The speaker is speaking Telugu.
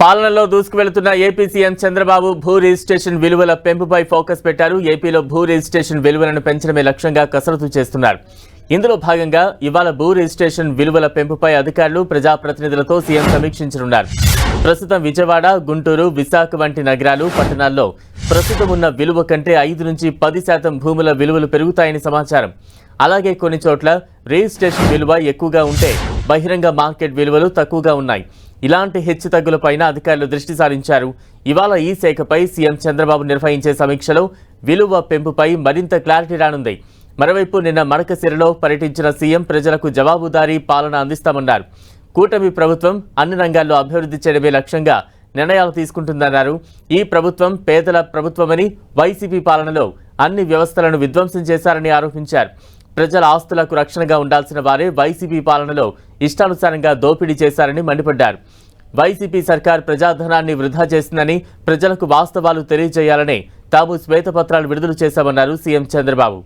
పాలనలో దూసుకువెళుతున్న ఏపీ సీఎం చంద్రబాబు భూ రిజిస్ట్రేషన్ విలువల పెంపుపై ఫోకస్ పెట్టారు. ఏపీలో భూ రిజిస్ట్రేషన్ విలువలను పెంచడమే లక్ష్యంగా కసరత్తు చేస్తున్నారు. ఇందులో భాగంగా ఇవాళ భూ రిజిస్ట్రేషన్ విలువల పెంపుపై అధికారులు ప్రజాప్రతినిధులతో సీఎం సమీక్షించనున్నారు. ప్రస్తుతం విజయవాడ గుంటూరు విశాఖ వంటి నగరాలు పట్టణాల్లో ప్రస్తుతం ఉన్న విలువ కంటే ఐదు నుంచి పది శాతం భూముల విలువలు పెరుగుతాయని సమాచారం. అలాగే కొన్ని చోట్ల రిజిస్ట్రేషన్ విలువ ఎక్కువగా ఉంటే బహిరంగ మార్కెట్ విలువలు తక్కువగా ఉన్నాయి. ఇలాంటి హెచ్చుతగ్గులపైన అధికారులు దృష్టి సారించారు. ఇవాళ ఈ శాఖపై సీఎం చంద్రబాబు నిర్వహించే సమీక్షలో విలువ పెంపుపై మరింత క్లారిటీ రానుంది. మరోవైపు నిన్న మడకసిరలో పర్యటించిన సీఎం ప్రజలకు జవాబుదారీ పాలన అందిస్తామన్నారు. కూటమి ప్రభుత్వం అన్ని రంగాల్లో అభివృద్ధి చేయడమే లక్ష్యంగా నిర్ణయాలు తీసుకుంటుందన్నారు. ఈ ప్రభుత్వం పేదల ప్రభుత్వమని వైసీపీ పాలనలో అన్ని వ్యవస్థలను విధ్వంసం చేశారని ఆరోపించారు. ప్రజల ఆస్తులకు రక్షణగా ఉండాల్సిన వారే వైసీపీ పాలనలో ఇష్టానుసారంగా దోపిడీ చేశారని మండిపడ్డారు. వైసీపీ సర్కార్ ప్రజాధనాన్ని వృధా చేసిందని ప్రజలకు వాస్తవాలు తెలియజేయాలని తాము శ్వేతపత్రాలు విడుదల చేశామన్నారు సీఎం చంద్రబాబు.